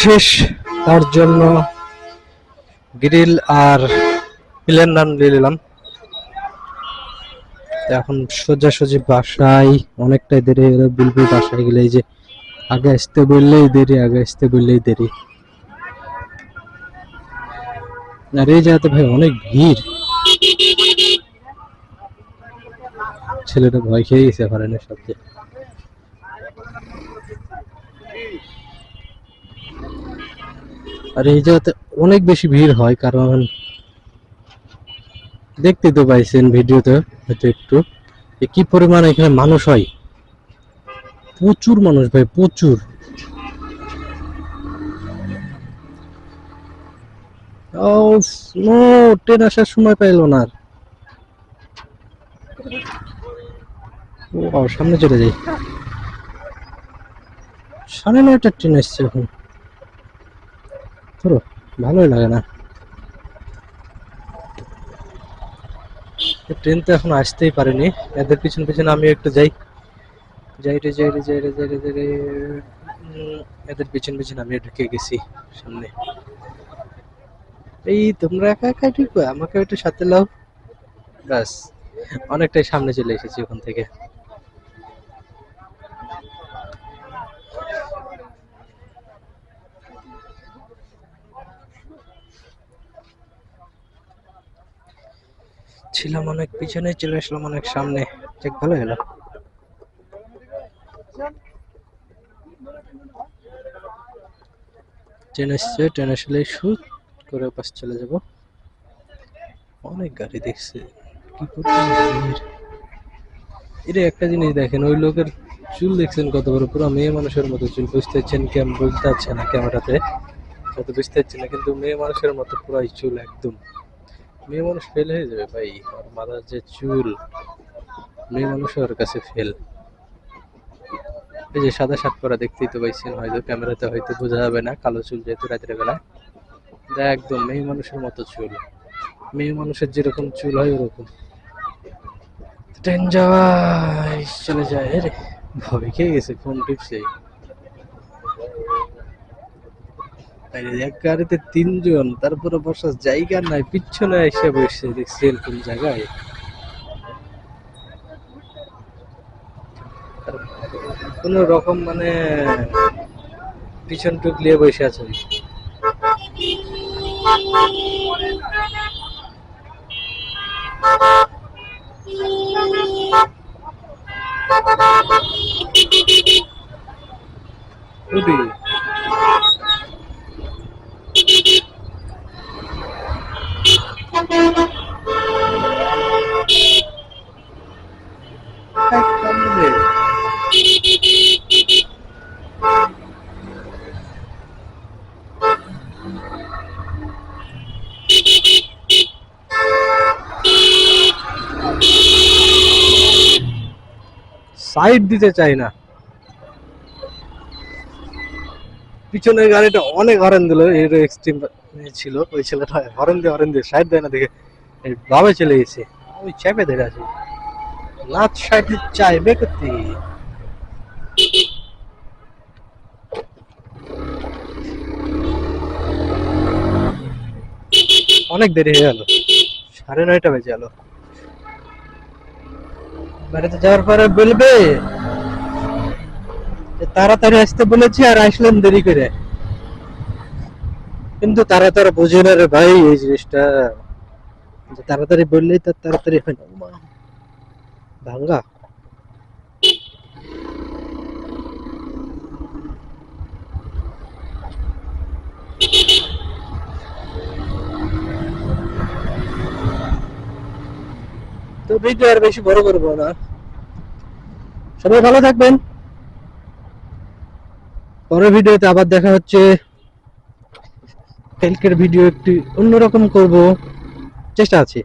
শেষ। তার জন্য গ্রিল আর প্লেন রান নিয়ে নিলাম এখন সোজাসুজি বাসায় অনেকটাই দেরি গেল। বিলকুল বাসায় গেলে এই যে আগে আসতে বললেই দেরি, আগে আসতে বললেই দেরি। আর এই জায়গাতে ভাই, অনেক ভিড়। ছেলেটা ভয় খেয়ে গেছে হরেনের সাথে আর এই জায়গাতে অনেক বেশি ভিড় হয়, কারণ দেখতে তো পাইছেন ভিডিওতে, হয়তো একটু কি পরিমাণ এখানে মানুষ হয়। প্রচুর মানুষ ভাই, প্রচুর। ট্রেন আসার সময় পাইলো না ও সামনে চলে যাই। সাড়ে নয়টার ট্রেন এসছে এখন। ধরো ভালোই লাগে না। ট্রেন তো এখন আসতেই পারেনি। এদের পিছন পিছনে আমি একটু যাই। যাই রে যাই রে যাই রে যাই রে যাই রে। এদের পিছন পিছন আমি ঢুকে গেছি সামনে। এই তোমরা একা একা ঢুকবে? আমাকে একটু সাথে লাও। ব্যাস, অনেকটাই সামনে চলে এসেছি ওখান থেকে। ছিলাম অনেক পিছনে, চলে আসলাম অনেক সামনে। চেক ভালো হলো। ট্রেন এসছে, ট্রেন আসলে শুট করে পাশ চলে যাব। অনেক গাড়ি দেখছে। কি ভিড়। একটা জিনিস দেখেন, ওই লোকের চুল দেখছেন কত বড়, পুরো মেয়ে মানুষের মতো চুল, বুঝতে পারছেন কি আমি বলতে পারছি না ক্যামেরাতে। হয়তো বুঝতে পারছি না, কিন্তু মেয়ে মানুষের মতো পুরাই চুল একদম। মেয়ে মানুষ ফেল হয়ে যাবে ভাই, আর মাথার যে চুল, মেয়ে মানুষের কাছে ফেল এই যে সাদা শার্ট পরা দেখতেই তো পাইছেন, হয়তো ক্যামেরাতে হয়তো বোঝা যাবে না, কালো চুল যেহেতু রাতের বেলা। যা একদম মেয়ে মানুষের মতো চুল। মেয়ে মানুষের যেরকম চুল হয় ওরকম। ট্রেন যাওয়াই চলে যায় রে। ভবে খেয়ে গেছে ফোন টিপছে আরে এক গাড়িতে তিনজন, তারপরে বসার জায়গা নাই, পিছনে এসে বসে দেখছেন কোন জায়গায়। কোন রকম মানে পিছন টুকলিয়ে বসে আছে। উঠি এক কামড়ে। সাইড দিতে চাই না। পিছনের গাড়িটা অনেক হরেন দিল হিরো এক্সট্রিম ছিল। ওই ছেলেটা হরেন দিয়ে হরেন দিয়ে সাইড দেয় না দেখে। ভাবে চলে গেছে। ওই চেপে ধরে আছে। নাচ সাইড চাইবে করতে অনেক দেরি হয়ে গেল। সাড়ে নয়টা বেজে গেল। বাড়িতে যাওয়ার পরে বলবে তাড়াতাড়ি আসতে বলেছি আর আসলেন দেরি করে। কিন্তু তারা তারা বোঝে না রে ভাই এই জিনিসটা। তাড়াতাড়ি বললেই তার তাড়াতাড়ি হয় না। ভাঙ্গা। তো ভিডিও আর বেশি বড় করব না। সবাই ভালো থাকবেন। পরের ভিডিওতে আবার দেখা হচ্ছে। কালকের ভিডিও একটু অন্যরকম করব। চেষ্টা আছে।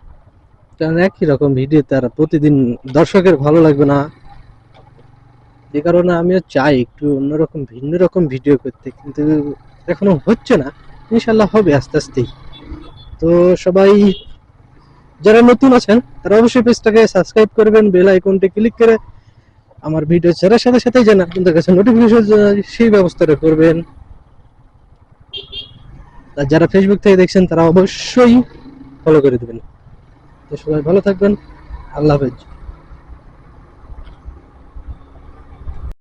কারণ একই রকম ভিডিও তার প্রতিদিন দর্শকের ভালো লাগবে না। যে কারণে আমিও চাই একটু অন্যরকম, ভিন্ন রকম ভিডিও করতে। কিন্তু এখনও হচ্ছে না। ইনশাল্লাহ হবে আস্তে আস্তেই। তো সবাই যারা নতুন আছেন, তারা অবশ্যই পেজটাকে সাবস্ক্রাইব করবেন, বেল আইকনটি ক্লিক করে আমার ভিডিও ছাড়ার সাথে সাথেই জানা আপনাদের কাছে নোটিফিকেশন সেই ব্যবস্থাটা করবেন। আর যারা ফেসবুক থেকে দেখছেন, তারা অবশ্যই ফলো করে দেবেন। তো সবাই ভালো থাকবেন। আল্লাহ হাফেজ।